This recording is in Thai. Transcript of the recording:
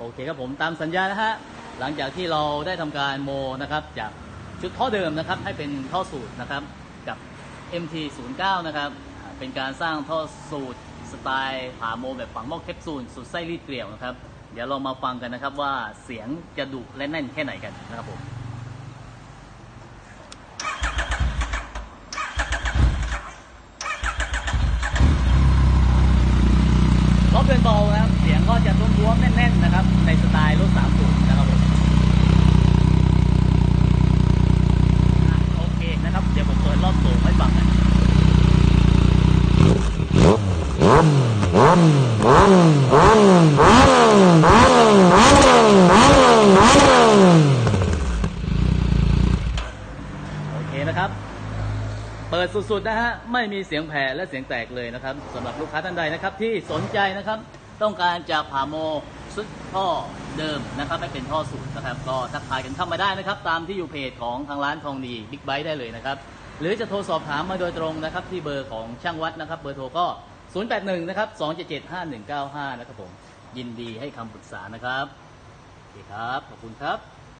โอเคครับผมตามสัญญานะฮะหลังจากที่เราได้ทำการโมนะครับ จากชุดท่อเดิมนะครับ ให้เป็นท่อสูตรนะครับกับ MT09 นะครับเป็นการสร้างท่อสูตรสไตล์ผ่าโมแบบฝังหม้อแคปซูลสูตรไส้รีดเกลียวนะครับ เดี๋ยวเรามาฟังกันนะครับว่าเสียงจะดุและแน่นแค่ไหนกันนะครับผมรถเป็นเบานะครับ เสียงก็จะท้วมๆแน่นๆนะครับ ในสไตล์รถ3สูบนะครับผมอะโอเคนะครับ เดี๋ยวผมเปิดรอบสูงให้ฟังกัน โอเคนะครับ เปิดสุดๆนะฮะ ไม่มีเสียงแผ่และเสียงแตกเลยนะครับสำหรับลูกค้าท่านใดนะครับ ที่สนใจนะครับ ต้องการจะผ่าโมซุดท่อเดิมนะครับให้เป็นท่อสูตรนะครับ ก็ทักทายกันเข้ามาได้นะครับ ตามที่อยู่เพจของทางร้านทองดีบิ๊กไบ e ได้เลยนะครับ หรือจะโทรสอบถามมาโดยตรงนะครับ ที่เบอร์ของช่างวัดนะครับ เบอร์โทรก็ 081 นะครับ 277 5195 นะครับผม ยินดีให้คำปรึกษานะครับโอเคครับ ขอบคุณครับ